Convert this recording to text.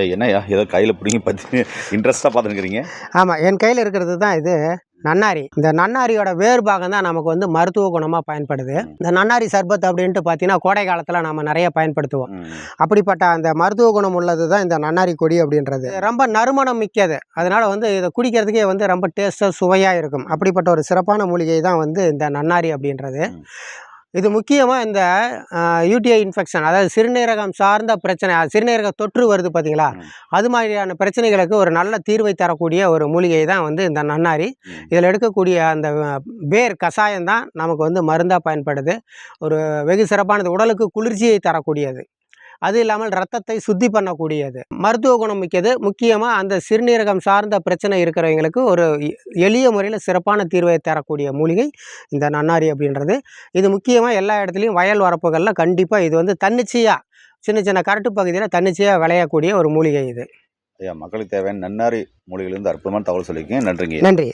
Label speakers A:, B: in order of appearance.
A: ஏய் என்னய்யா? ஏதோ கையில் பிடிங்கி பற்றி இன்ட்ரெஸ்ட்டாக பார்த்துருக்கிறீங்க
B: ஆமாம் என் கையில் இருக்கிறது தான் இது நன்னாரி. இந்த நன்னாரியோட வேர் பாகம் தான் நமக்கு வந்து மருத்துவ குணமாக பயன்படுது. இந்த நன்னாரி சர்பத் அப்படின்ட்டு பார்த்தீங்கன்னா கோடை காலத்தில் நம்ம நிறைய பயன்படுத்துவோம். அப்படிப்பட்ட அந்த மருத்துவ குணம் உள்ளது தான் இந்த நன்னாரி கொடி அப்படின்றது. ரொம்ப நறுமணம் மிக்கது. அதனால் வந்து இதை குடிக்கிறதுக்கே வந்து ரொம்ப டேஸ்ட்டாக சுவையாக இருக்கும். அப்படிப்பட்ட ஒரு சிறப்பான மூலிகை தான் வந்து இந்த நன்னாரி அப்படின்றது. இது முக்கியமாக இந்த யூடிஐ இன்ஃபெக்ஷன் அதாவது சிறுநீரகம் சார்ந்த பிரச்சனை சிறுநீரக தொற்று வருது பார்த்தீங்களா. அது மாதிரியான பிரச்சனைகளுக்கு ஒரு நல்ல தீர்வை தரக்கூடிய ஒரு மூலிகை தான் வந்து இந்த நன்னாரி. இதில் எடுக்கக்கூடிய அந்த வேர் கஷாயம் தான் நமக்கு வந்து மருந்தாக பயன்படுது ஒரு வெகு சிறப்பானது உடலுக்கு குளிர்ச்சியை தரக்கூடியது அது இல்லாமல் ரத்தத்தை சுத்தி பண்ணக்கூடியது. மருத்துவ குணம் மிக்கது. முக்கியமாக அந்த சிறுநீரகம் சார்ந்த பிரச்சனை இருக்கிறவங்களுக்கு ஒரு எளிய முறையில் சிறப்பான தீர்வை தரக்கூடிய மூலிகை இந்த நன்னாரி அப்படின்றது. இது முக்கியமாக எல்லா இடத்துலையும் வயல் வரப்புகளில் கண்டிப்பாக இது வந்து தன்னிச்சையாக சின்ன சின்ன கரட்டு பகுதியில் தன்னிச்சையாக விளையக்கூடிய ஒரு மூலிகை இது.
A: ஐயா மக்களுக்கு தேவையான நன்னாரி மூலிகையிலேருந்து அற்புதமான தகவல் சொல்லியிருக்கீங்க. நன்றிங்க
B: நன்றி.